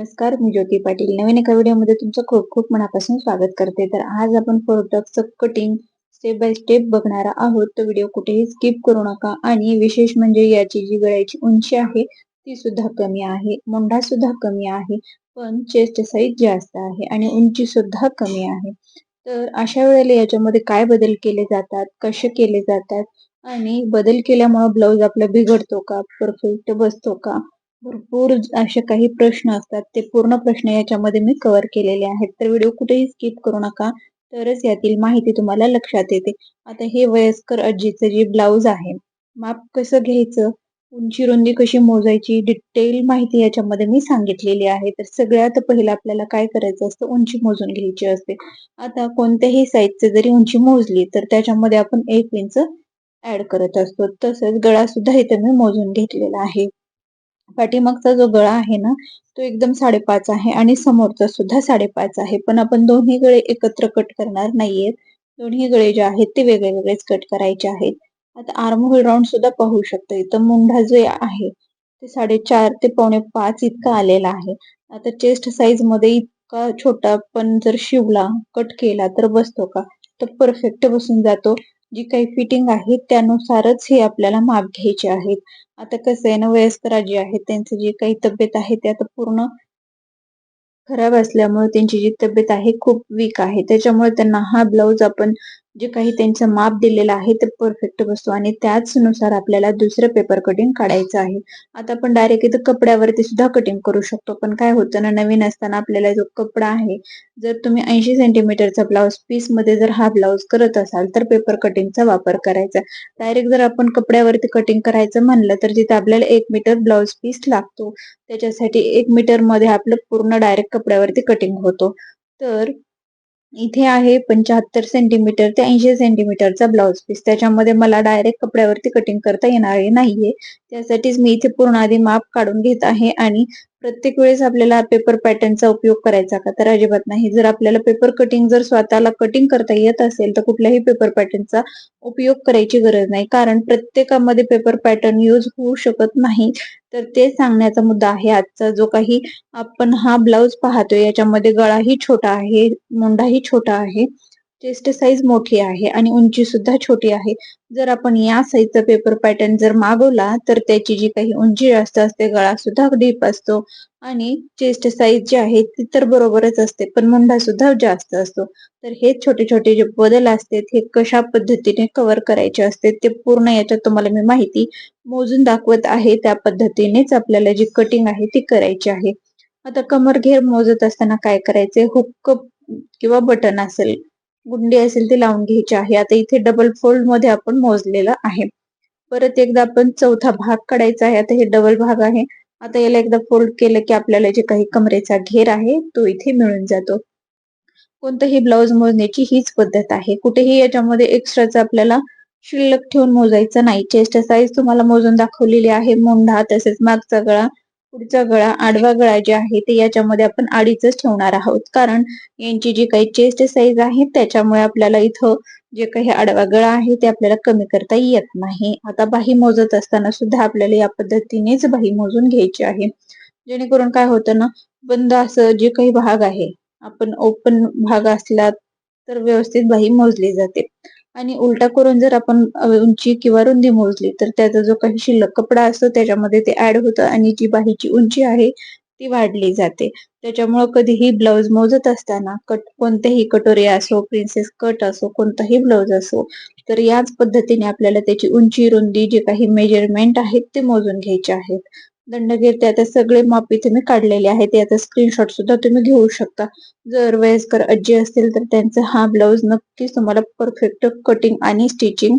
नमस्कार मी ज्योती पाटील. नवीन एका व्हिडिओमध्ये तुमचं खूप खूप मनापासून स्वागत करते. तर आज आपण प्रोडक्टचं कटिंग स्टेप बाय स्टेप बघणार आहोत. तर व्हिडिओ कुठेही स्किप करू नका. आणि विशेष म्हणजे याची जी गळ्याची उंची आहे ती सुद्धा कमी आहे. मुंडा सुद्धा कमी आहे. पण चेस्ट साईज जास्त आहे आणि उंची सुद्धा कमी आहे. तर अशा वेळेला याच्यामध्ये काय बदल केले जातात? कसे केले जातात? आणि बदल केल्यामुळे ब्लाऊज आपला बिघडतो का? परफेक्ट बसतो का? भरपूर असे काही प्रश्न असतात. ते पूर्ण प्रश्न याच्यामध्ये मी कव्हर केलेले आहेत. तर व्हिडिओ कुठेही स्किप करू नका. तरच यातील माहिती तुम्हाला लक्षात येते. आता हे वयस्कर आजीचं जे ब्लाऊज आहे माप कसं घ्यायचं? उंची रुंदी कशी मोजायची? डिटेल माहिती याच्यामध्ये मी सांगितलेली आहे. तर सगळ्यात पहिलं आपल्याला काय करायचं असतं? उंची मोजून घ्यायची असते. आता कोणत्याही साईजचे जरी उंची मोजली तर त्याच्यामध्ये आपण एक इंच ऍड करत असतो. तसंच गळा सुद्धा इथे मी मोजून घेतलेला आहे. पाठीमागचा जो गळा आहे ना तो एकदम साडेपाच आहे आणि समोरचा सुद्धा साडेपाच आहे. पण आपण दोन्ही गळे एकत्र कट करणार नाहीयेत. दोन्ही गळे जे आहेत ते वेगळे वेगळेच कट करायचे आहेत. आता आर्म होल राऊंड सुद्धा पाहू शकतो इथं मुंढा जो आहे ते साडेचार ते पावणे पाच इतका आलेला आहे. आता चेस्ट साईजमध्ये इतका छोटा पण जर शिवला कट केला तर बसतो का? तर परफेक्ट बसून जातो. जी काही फिटिंग आहे त्यानुसारच हे आपल्याला माप घ्यायचे आहेत. आता कसं आहे ना वयस्कर आजी आहेत त्यांची जी काही तब्येत आहे ते आता पूर्ण खराब असल्यामुळे त्यांची जी तब्येत आहे खूप वीक आहे. त्याच्यामुळे त्यांना हा ब्लाऊज आपण जे काही त्यांचं माप दिलेलं आहे ते परफेक्ट बसतो आणि त्याचनुसार आपल्याला दुसरं पेपर कटिंग काढायचं आहे. आता आपण डायरेक्ट इथं कपड्यावरती सुद्धा कटिंग करू शकतो. पण काय होतं ना नवीन असताना आपल्याला जो कपडा आहे जर तुम्ही ऐंशी सेंटीमीटरचा ब्लाऊज पीसमध्ये जर हा ब्लाऊज करत असाल तर पेपर कटिंगचा वापर करायचा. डायरेक्ट जर आपण कपड्यावरती कटिंग करायचं म्हणलं तर जिथे आपल्याला एक मीटर ब्लाऊज पीस लागतो त्याच्यासाठी एक मीटरमध्ये आपलं पूर्ण डायरेक्ट कपड्यावरती कटिंग होतो. तर इथे आहे पंच्याहत्तर सेंटीमीटर ते ऐंशी सेंटीमीटरचा ब्लाउज पीस त्याच्यामध्ये मला डायरेक्ट कपड्यावरती कटिंग करता येणार नाहीये. त्यासाठीच मी इथे पूर्ण आधी माप काढून घेत आहे आणि प्रत्येक वेळेस आपल्याला पेपर पॅटर्नचा उपयोग करायचा का? तर अजिबात नाही. जर आपल्याला पेपर कटिंग जर स्वतःला कटिंग करता येत असेल तर कुठल्याही पेपर पॅटर्नचा उपयोग करायची गरज नाही. कारण प्रत्येकामध्ये पेपर पॅटर्न यूज होऊ शकत नाही. तर ते सांगण्याचा मुद्दा आहे आजचा जो काही आपण हा ब्लाऊज पाहतोय याच्यामध्ये गळाही छोटा आहे मुंडाही छोटा आहे. चेस्ट साईज मोठी आहे आणि उंची सुद्धा छोटी आहे. जर आपण या साईजचा पेपर पॅटर्न जर मागवला तर त्याची जी काही उंची जास्त असते गळा सुद्धा डीप असतो आणि चेस्ट साईज जी आहे ती तर बरोबरच असते पण मुंडा सुद्धा जास्त असतो. तर हे छोटे छोटे जे बदल असतात हे कशा पद्धतीने कव्हर करायचे असते ते पूर्ण याच्यात तुम्हाला मी माहिती मोजून दाखवत आहे. त्या पद्धतीनेच आपल्याला जी कटिंग आहे ती करायची आहे. आता कमर घेर मोजत असताना काय करायचे? हुक्क किंवा बटन असेल. गुंडी असेल ती लावून घ्यायची आहे. आता इथे डबल फोल्डमध्ये आपण मोजलेलं आहे. परत एकदा आपण चौथा भाग काढायचा आहे. आता हे डबल भाग आहे. आता याला एकदा फोल्ड केलं की आपल्याला जे काही कमरेचा घेर आहे तो इथे मिळून जातो. कोणतंही ब्लाऊज मोजण्याची हीच पद्धत आहे. कुठेही याच्यामध्ये एक्स्ट्राचा आपल्याला शिल्लक ठेवून मोजायचं नाही. चेस्ट साईज तुम्हाला मोजून दाखवलेली आहे. मोंढा तसेच मागचा गळा पुढचा गळा आडवा गळा जे आहे ते याच्यामध्ये आपण आडीच ठेवणार आहोत. कारण यांची जी काही चेस्ट साईज आहे त्याच्यामुळे आपल्याला इथं जे काही आडवा गळा आहे ते आपल्याला कमी करता येत नाही. आता बाही मोजत असताना सुद्धा आपल्याला या पद्धतीनेच बाही मोजून घ्यायची आहे. जेणेकरून काय होतं ना बंद असं जे काही भाग आहे आपण ओपन भाग असला तर व्यवस्थित बाही मोजली जाते. आणि उलटा करून जर आपण उंची किंवा रुंदी मोजली तर त्याचा जो काही शिल्लक कपडा असतो त्याच्यामध्ये ते ऍड होतं आणि जी बाहीची उंची आहे ती वाढली जाते. त्याच्यामुळे कधीही ब्लाऊज मोजत असताना कट कोणतेही कटोरी असो प्रिन्सेस कट असो कोणताही ब्लाऊज असो तर याच पद्धतीने आपल्याला त्याची उंची रुंदी जे काही मेजरमेंट आहेत ते मोजून घ्यायचे आहेत. दंडगीर ते आता सगळे माप इथे मी काढलेले आहेत. याचा स्क्रीनशॉट सुद्धा तुम्ही घेऊ शकता. जर वयस्कर आजी असतील तर त्यांचा हा ब्लाऊज नक्कीच तुम्हाला परफेक्ट कटिंग आणि स्टिचिंग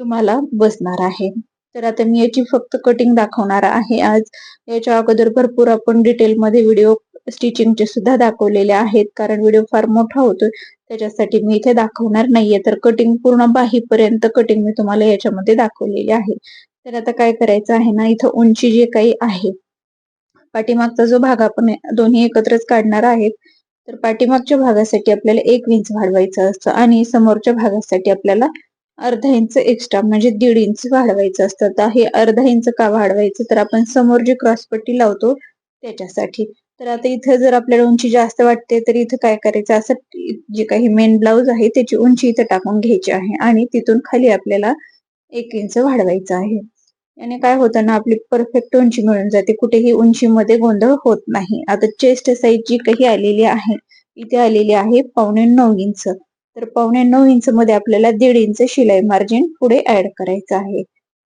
तुम्हाला बसणार आहे. तर आता मी याची फक्त कटिंग दाखवणार आहे आज. याच्या अगोदर भरपूर आपण डिटेलमध्ये व्हिडिओ स्टिचिंगचे सुद्धा दाखवलेले आहेत. कारण व्हिडिओ फार मोठा होतोय. त्याच्यासाठी मी इथे दाखवणार नाहीये. तर कटिंग पूर्ण बाहीपर्यंत कटिंग मी तुम्हाला याच्यामध्ये दाखवलेली आहे. तर आता काय करायचं आहे ना इथं उंची जे काही आहे पाठीमागचा जो भाग आपण दोन्ही एकत्रच काढणार आहेत तर पाठीमागच्या भागासाठी आपल्याला एक इंच वाढवायचं असतं आणि समोरच्या भागासाठी आपल्याला अर्धा इंच एक्स्ट्रा म्हणजे दीड इंच वाढवायचं असतं. तर हे अर्धा इंच का वाढवायचं? तर आपण समोर जी क्रॉसपट्टी लावतो त्याच्यासाठी. तर आता इथं जर आपल्याला उंची जास्त वाटते तर इथं काय करायचं? असं जे काही मेन ब्लाऊज आहे त्याची उंची इथं टाकून घ्यायची आहे आणि तिथून खाली आपल्याला एक इंच वाढवायचं आहे. याने काय होतं ना आपली परफेक्ट उंची मिळून जाते. कुठेही उंचीमध्ये गोंधळ होत नाही. आता चेस्ट साईज जी काही आलेली आहे इथे आलेली आहे पावणे नऊ इंच. तर पावणे नऊ इंच मध्ये आपल्याला दीड इंच शिलाई मार्जिन पुढे ऍड करायचं आहे.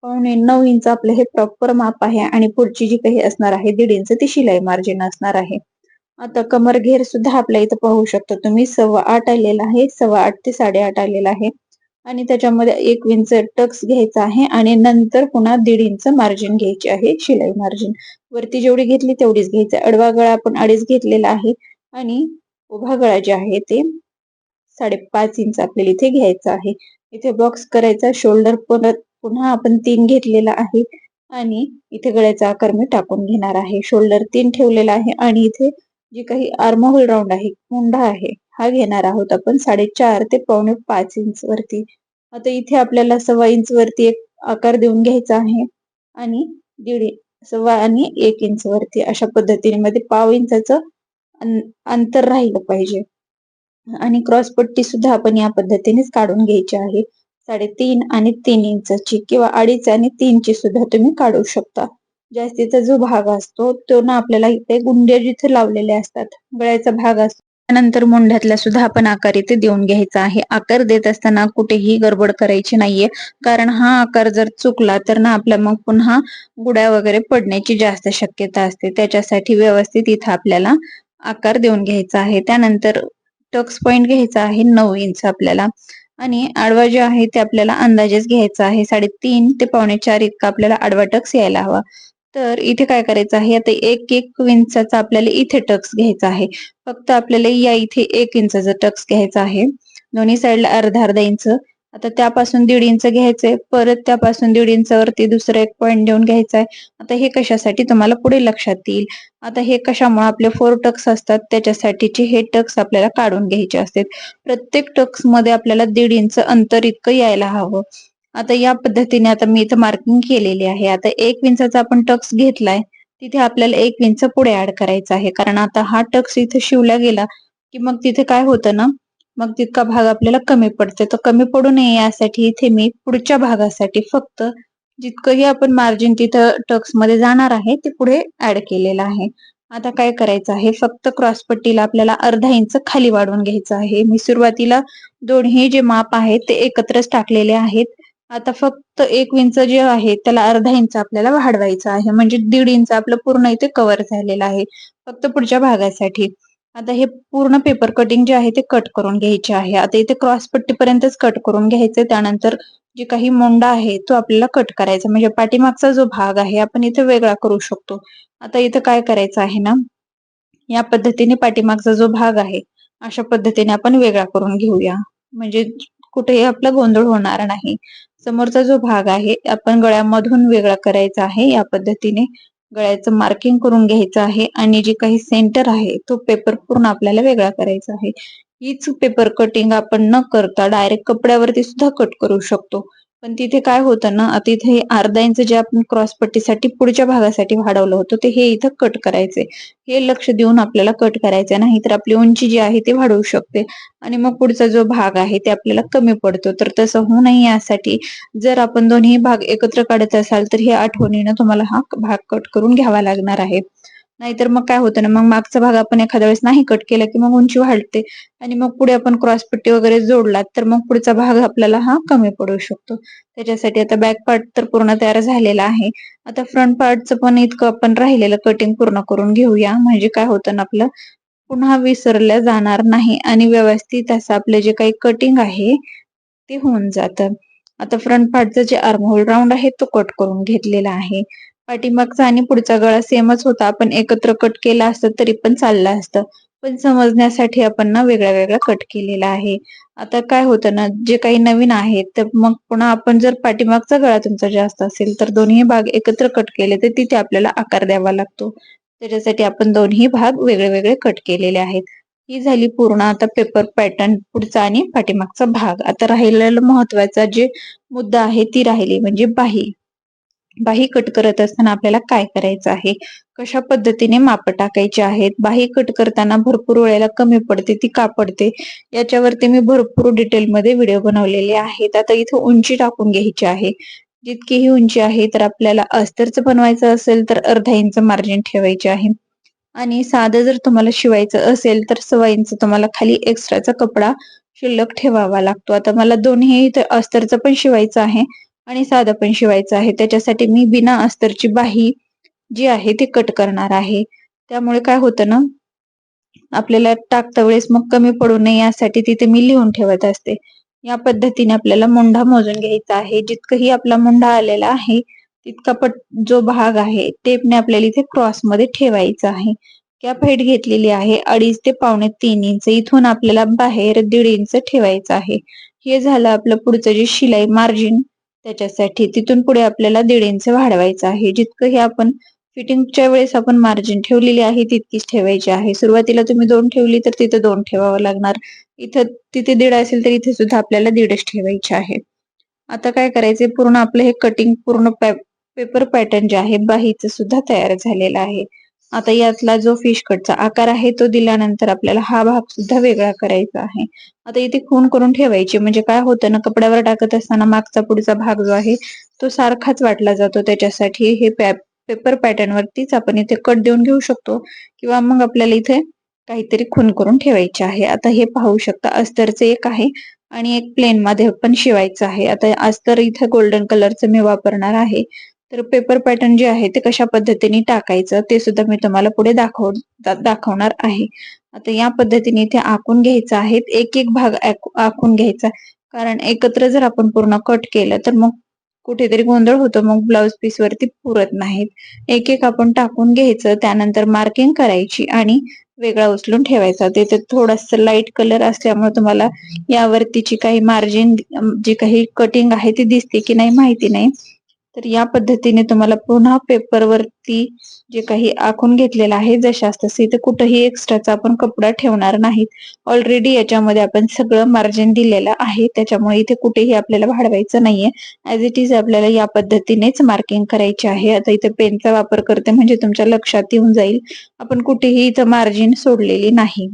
पावणे नऊ इंच आपलं हे प्रॉपर माप आहे आणि पुढची जी काही असणार आहे दीड इंच ती शिलाई मार्जिन असणार आहे. आता कमर घेर सुद्धा आपल्या इथं पाहू शकता तुम्ही. सव्वा आठ आलेला आहे सव्वा आठ ते साडेआठ आलेला आहे. आणि त्याच्यामध्ये एक इंच टक्स घ्यायचा आहे आणि नंतर पुन्हा दीड इंच मार्जिन घ्यायची आहे शिलाई मार्जिन वरती जेवढी घेतली तेवढीच घ्यायची अडवा गळा आपण अडीच घेतलेला आहे आणि उभा गळा जे आहे ते साडेपाच इंच आपल्याला इथे घ्यायचा आहे. इथे बॉक्स करायचा शोल्डर परत पुन्हा आपण तीन घेतलेला आहे आणि इथे गळ्याचा आकार मी टाकून घेणार आहे. शोल्डर तीन ठेवलेला आहे आणि इथे जे काही आर्मोहोल राऊंड आहे मुंढा आहे हा घेणार आहोत आपण. साडेचार ते पावणे पाच इंच वरती. आता इथे आपल्याला सव्वा इंच वरती एक आकार देऊन घ्यायचा आहे. आणि दीड सव्वा आणि एक इंच वरती अशा पद्धतीने मध्ये पाव इंचाचं अंतर राहिलं पाहिजे. आणि क्रॉस पट्टी सुद्धा आपण या पद्धतीनेच काढून घ्यायची आहे. साडेतीन आणि तीन इंचची किंवा अडीच आणि तीनची सुद्धा तुम्ही काढू शकता. जास्तीचा जो भाग असतो तो ना आपल्याला इथे गुंड्या जिथे लावलेले असतात गळ्याचा भाग असतो त्यानंतर मुंढ्यातला सुद्धा आपण आकार इथे देऊन घ्यायचा आहे. आकार देत असताना कुठेही गडबड करायची नाहीये. कारण हा आकार जर चुकला तर ना आपल्या मग पुन्हा गुड्या वगैरे पडण्याची जास्त शक्यता असते. त्याच्यासाठी व्यवस्थित इथं आपल्याला आकार देऊन घ्यायचा आहे. त्यानंतर टक्स पॉइंट घ्यायचा आहे. नऊ इंच आपल्याला. आणि आडवा जे आहे ते आपल्याला अंदाजेच घ्यायचा आहे. साडेतीन ते पावणे चार इतका आपल्याला आडवा टक्स यायला हवा. तर इथे काय करायचं आहे? आता एक एक इंचाचा आपल्याला इथे टक्स घ्यायचा आहे. फक्त आपल्याला या इथे एक इंचाचा टक्स घ्यायचा आहे. दोन्ही साईडला अर्धा अर्धा इंच. आता त्यापासून दीड इंच घ्यायचंय. परत त्यापासून दीड इंचावरती दुसरं एक पॉईंट देऊन घ्यायचा आहे आता हे कशासाठी तुम्हाला पुढे लक्षात येईल. आता हे कशामुळे आपले फोर टक्स असतात? त्याच्यासाठीचे हे टक्स आपल्याला काढून घ्यायचे असतात. प्रत्येक टक्समध्ये आपल्याला दीड इंच अंतर इतकं यायला हवं. आता या पद्धतीने आता मी इथं मार्किंग केलेली आहे. आता एक विंचाचा आपण टक्स घेतलाय तिथे आपल्याला एक विंच पुढे ऍड करायचा आहे. कारण आता हा टक्स इथे शिवला गेला की मग तिथे काय होतं ना मग तितका भाग आपल्याला कमी पडते. तर कमी पडू नये यासाठी इथे मी पुढच्या भागासाठी फक्त जितकंही आपण मार्जिन तिथं टक्समध्ये जाणार आहे ते पुढे ऍड केलेलं आहे. आता काय करायचं आहे? फक्त क्रॉस पट्टीला आपल्याला अर्धा इंच खाली वाढवून घ्यायचं आहे. मी सुरुवातीला दोन्ही जे माप आहेत ते एकत्रच टाकलेले आहेत. आता फक्त एक इंच जे आहे त्याला अर्धा इंच आपल्याला वाढवायचं आहे. म्हणजे दीड इंच आपलं पूर्ण इथे कव्हर झालेलं आहे. फक्त पुढच्या भागासाठी. आता हे पूर्ण पेपर कटिंग जे आहे ते कट करून घ्यायचे आहे. आता इथे क्रॉस पट्टीपर्यंतच कट करून घ्यायचे. त्यानंतर जे काही मोंडा आहे तो आपल्याला कट करायचा. म्हणजे पाठीमागचा जो भाग आहे आपण इथे वेगळा करू शकतो. आता इथं काय करायचं आहे ना? या पद्धतीने पाठीमागचा जो भाग आहे अशा पद्धतीने आपण वेगळा करून घेऊया. म्हणजे कुठेही आपला गोंधळ होणार नाही. समोरचा जो भाग आहे आपण गळ्यामधून वेगळा करायचा आहे या पद्धतीने गळ्याचं मार्किंग करून घ्यायचं आहे आणि जे काही सेंटर आहे तो पेपर पूर्ण आपल्याला वेगळा करायचा आहे. हीच पेपर कटिंग आपण न करता डायरेक्ट कपड्यावरती सुद्धा कट करू शकतो. पण तिथे काय होतं ना आता इथे अर्धा इंच जे आपण क्रॉस पट्टीसाठी पुढच्या भागासाठी वाढवलं होतं ते हे इथं कट करायचे हे लक्ष देऊन आपल्याला कट करायचं नाही तर आपली उंची जी आहे ती वाढवू शकते. आणि मग पुढचा जो भाग आहे ते आपल्याला कमी पडतो. तर तसं होऊ नये यासाठी जर आपण दोन्ही भाग एकत्र काढत असाल तर हे आठवणीनं तुम्हाला हा भाग कट करून घ्यावा लागणार आहे. नाहीतर मग काय होतं ना मग मागचा भाग आपण एखाद्या वेळेस नाही कट केला की मग उंची वाढते आणि मग पुढे आपण क्रॉस पट्टी वगैरे जोडला तर मग पुढचा भाग आपल्याला हा कमी पडू शकतो. त्याच्यासाठी आता बॅक पार्ट तर पूर्ण तयार झालेला आहे. आता फ्रंट पार्टचं पण इतकं आपण राहिलेलं कटिंग पूर्ण करून घेऊया. म्हणजे काय होतं ना आपलं पुन्हा विसरल्या जाणार नाही आणि व्यवस्थित असं आपलं जे काही कटिंग आहे ते होऊन जातं. आता फ्रंट पार्टचं जे आर्महोल राऊंड आहे तो कट करून घेतलेला आहे. पाठीमागचा आणि पुढचा गळा सेमच होता. आपण एकत्र कट केला असतं तरी पण चाललं असतं. पण समजण्यासाठी आपण ना वेगळा वेगळा कट केलेला आहे. आता काय होतं ना जे काही नवीन आहे तर मग पुन्हा आपण जर पाठीमागचा गळा तुमचा जास्त असेल तर दोन्ही भाग एकत्र कट केले तर तिथे आपल्याला आकार द्यावा लागतो. त्याच्यासाठी आपण दोन्ही भाग वेगळे वेगळे कट केलेले आहेत. ही झाली पूर्ण आता पेपर पॅटर्न पुढचा आणि पाठीमागचा भाग. आता राहिलेला महत्त्वाचा जे मुद्दा आहे ती राहिली म्हणजे बाही. बाही कट करत असताना आपल्याला काय करायचं आहे? कशा पद्धतीने माप टाकायची आहेत? बाही कट करताना भरपूर वेळेला कमी पडते ती का पडते? याच्यावरती मी भरपूर डिटेलमध्ये व्हिडिओ बनवलेले आहेत. आता इथे उंची टाकून घ्यायची आहे. जितकी ही उंची आहे तर आपल्याला अस्तरचं बनवायचं असेल तर अर्धा इंच मार्जिन ठेवायचे आहे. आणि साधं जर तुम्हाला शिवायचं असेल तर सव्वा इंच तुम्हाला खाली एक्स्ट्राचा कपडा शिल्लक ठेवावा लागतो. आता मला दोन्ही अस्तरचं पण शिवायचं आहे. आणि साधं पण शिवायचं आहे. त्याच्यासाठी मी बिना अस्तरची बाही जी आहे ती कट करणार आहे. त्यामुळे काय होतं ना आपल्याला टाकता वेळेस मग कमी पडू नये यासाठी तिथे मी लिहून ठेवत असते. या पद्धतीने आपल्याला मुंढा मोजून घ्यायचा आहे. जितकंही आपला मुंढा आलेला आहे तितका पट जो भाग आहे टेपने आपल्याला इथे क्रॉसमध्ये ठेवायचा आहे. कॅप हाईट घेतलेली आहे अडीच ते पावणे तीन इंच. इथून आपल्याला बाहेर दीड इंच ठेवायचं आहे. हे झालं आपलं पुढचं जे शिलाई मार्जिन त्याच्यासाठी तिथून पुढे आपल्याला दीड इंच वाढवायचं आहे. जितकं हे आपण फिटिंगच्या वेळेस आपण मार्जिन ठेवलेली आहे तितकीच ठेवायची आहे. सुरुवातीला तुम्ही दोन ठेवली तर तिथं दोन ठेवावं लागणार. इथं तिथे दीड असेल तर इथे सुद्धा आपल्याला दीडच ठेवायचे आहे आता काय करायचे पूर्ण आपलं हे कटिंग पूर्ण पेपर पॅटर्न जे आहे बाहीचं सुद्धा तयार झालेलं आहे. आता यातला जो फिश कटचा आकार आहे तो दिल्यानंतर आपल्याला हा भाग सुद्धा वेगळा करायचा आहे. आता इथे खून करून ठेवायची म्हणजे काय होतं ना कपड्यावर टाकत असताना मागचा पुढचा भाग जो आहे तो सारखाच वाटला जातो त्याच्यासाठी. हे पेपर पॅटर्न वरतीच आपण इथे कट देऊन घेऊ शकतो किंवा मग आपल्याला इथे काहीतरी खून करून ठेवायचे आहे. आता हे पाहू शकता अस्तरचे एक आहे आणि एक प्लेन मध्ये पण शिवायचं आहे. आता अस्तर इथे गोल्डन कलरचं मी वापरणार आहे. तर पेपर पॅटर्न जे आहे ते कशा पद्धतीने टाकायचं ते सुद्धा मी तुम्हाला पुढे दाखव दाखवणार आहे. आता या पद्धतीने इथे आखून घ्यायचं आहे. एक एक भाग आखून घ्यायचा. कारण एकत्र जर आपण पूर्ण कट केलं तर मग कुठेतरी गोंधळ होतो. मग ब्लाउज पीस वरती पुरत नाहीत. एक एक आपण टाकून घ्यायचं. त्यानंतर मार्किंग करायची आणि वेगळा उचलून ठेवायचा. ते थोडस लाइट कलर असल्यामुळे तुम्हाला यावरतीची काही मार्जिन जी काही कटिंग आहे ती दिसते की नाही माहिती नाही. तर या पद्धतीने तुम्हाला पुन्हा पेपरवरती जे काही आखून घेतलेलं आहे जशास तसे इथे कुठेही एक्स्ट्राचा आपण कपडा ठेवणार नाहीत. ऑलरेडी याच्यामध्ये आपण सगळं मार्जिन दिलेलं आहे. त्याच्यामुळे इथे कुठेही आपल्याला वाढवायचं नाहीये. ऍज इट इज आपल्याला या पद्धतीनेच मार्किंग करायचे आहे. आता इथे पेनचा वापर करते म्हणजे तुमच्या लक्षात येऊन जाईल. आपण कुठेही इथं मार्जिन सोडलेली नाही.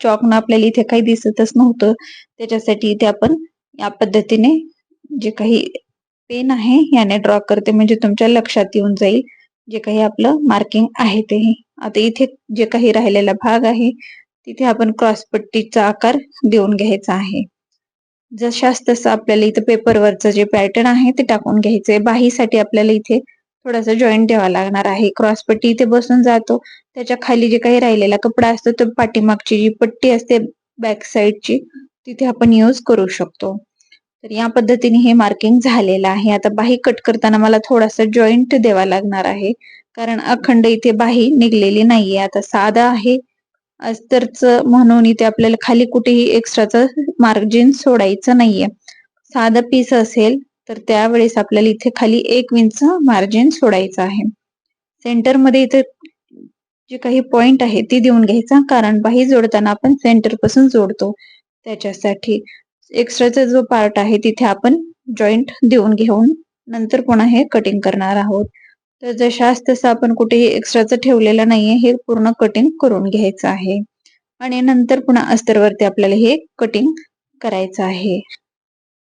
चॉकनं आपल्याला इथे काही दिसतच नव्हतं. त्याच्यासाठी इथे आपण या पद्धतीने जे काही पेन आहे याने ड्रॉ करते म्हणजे तुमच्या लक्षात येऊन जाईल. जे काही आपलं मार्किंग आहे ते. आता इथे जे काही राहिलेला भाग आहे तिथे आपण क्रॉस पट्टीचा आकार देऊन घ्यायचा आहे. जशाच तसं आपल्याला इथे पेपरवरचं जे पॅटर्न आहे ते टाकून घ्यायचंय बाहीसाठी आपल्याला इथे थोडासा जॉईंट द्यावा लागणार आहे. क्रॉस पट्टी इथे बसून जातो. त्याच्याखाली जे काही राहिलेला कपडा असतो तो पाठीमागची जी पट्टी असते बॅक साईडची तिथे आपण यूज करू शकतो. तर या पद्धतीने हे मार्किंग झालेलं आहे. आता बाही कट करताना मला थोडासा जॉईंट द्यावा लागणार आहे. कारण अखंड इथे बाही निघलेली नाहीये. आता साधा आहे. अस्तरच म्हणून इथे आपल्याला खाली कुठेही एक्स्ट्राचं मार्जिन सोडायचं नाहीये. साधा पीस असेल तर त्यावेळेस आपल्याला इथे खाली एक इंच मार्जिन सोडायचं आहे. सेंटरमध्ये इथे जे काही पॉइंट आहे ती देऊन घ्यायचा. कारण बाही जोडताना आपण सेंटरपासून जोडतो. त्याच्यासाठी एक्स्ट्राचा जो पार्ट आहे तिथे आपण जॉईंट देऊन घेऊन नंतर पुन्हा हे कटिंग करणार आहोत. तर जशाच तसं आपण कुठेही एक्स्ट्राचं ठेवलेलं नाहीये हे पूर्ण कटिंग करून घ्यायचं आहे. आणि नंतर पुन्हा अस्तरवरती आपल्याला हे कटिंग करायचं आहे.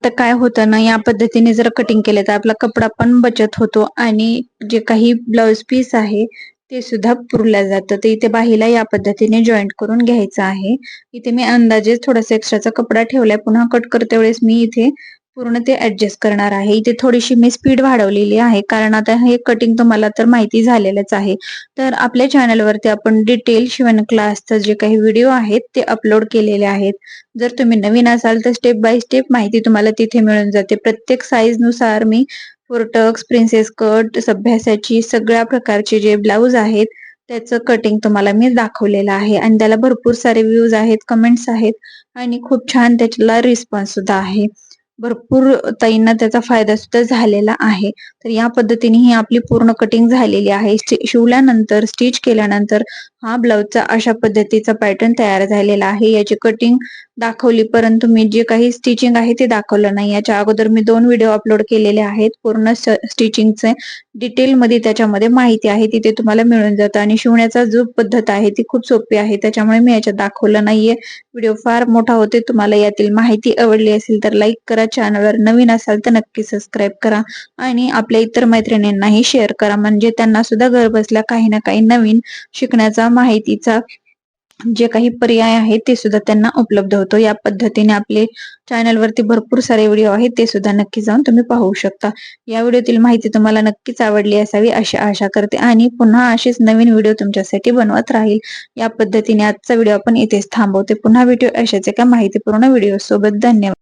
तर काय होतं ना या पद्धतीने जर कटिंग केलं तर आपला कपडा पण बचत होतो आणि जे काही ब्लाउज पीस आहे ते सुद्धा पुरलं जातं. तर इथे बाहीला या पद्धतीने जॉईंट करून घ्यायचं आहे. इथे मी अंदाजे थोडासा एक्स्ट्राचा कपडा ठेवलाय. पुन्हा कट करते वेळेस मी इथे पूर्ण ते ऍडजस्ट करणार आहे. इथे थोडीशी मी स्पीड वाढवलेली आहे. कारण आता हे कटिंग तुम्हाला तर माहिती झालेलंच आहे. तर आपल्या चॅनलवरती आपण डिटेल शिवण क्लासचं जे काही व्हिडिओ आहेत ते अपलोड केलेले आहेत. जर तुम्ही नवीन असाल तर स्टेप बाय स्टेप माहिती तुम्हाला तिथे मिळून जाते. प्रत्येक साईजनुसार मी फोरटक्स प्रिन्सेस कट सभ्यासाची सगळ्या प्रकारचे जे ब्लाऊज आहेत त्याचं कटिंग तुम्हाला मी दाखवलेलं आहे. आणि त्याला भरपूर सारे व्ह्यूज आहेत कमेंट्स आहेत आणि खूप छान त्याला रिस्पॉन्स सुद्धा आहे. भरपूर ताईंना त्याचा फायदा सुद्धा झालेला आहे. तर या पद्धतीने ही आपली पूर्ण कटिंग झालेली आहे. शिवल्यानंतर स्टिच केल्यानंतर हा ब्लाउजचा अशा पद्धतीचा पॅटर्न तयार झालेला आहे. याची कटिंग दाखवली परंतु मी जे काही स्टिचिंग आहे ते दाखवलं नाही. याच्या अगोदर मी दोन व्हिडिओ अपलोड केलेले आहेत. पूर्ण स्टिचिंगचे डिटेलमध्ये त्याच्यामध्ये माहिती आहे. तिथे तुम्हाला मिळून जातं. आणि शिवण्याचा जो पद्धत आहे. ती खूप सोपी आहे. त्याच्यामुळे मी याच्यात दाखवलं नाहीये. व्हिडिओ फार मोठा होते. तुम्हाला यातील माहिती आवडली असेल तर लाईक करा. चॅनलवर नवीन असाल तर नक्की सबस्क्राईब करा. आणि आपल्या इतर मैत्रिणींनाही शेअर करा. म्हणजे त्यांना सुद्धा घर बसल्या काही ना काही नवीन शिकण्याचा माहितीचा जे काही पर्याय आहेत ते सुद्धा त्यांना उपलब्ध होतो. या पद्धतीने आपले चॅनलवरती भरपूर सारे व्हिडिओ आहेत ते सुद्धा नक्की जाऊन तुम्ही पाहू शकता. या व्हिडिओतील माहिती तुम्हाला नक्कीच आवडली असावी अशी आशा करते. आणि पुन्हा अशीच नवीन व्हिडिओ तुमच्यासाठी बनवत राहील. या पद्धतीने आजचा व्हिडिओ आपण इथेच थांबवते. पुन्हा व्हिडिओ अशाच एका माहितीपूर्ण व्हिडिओ सोबत. धन्यवाद.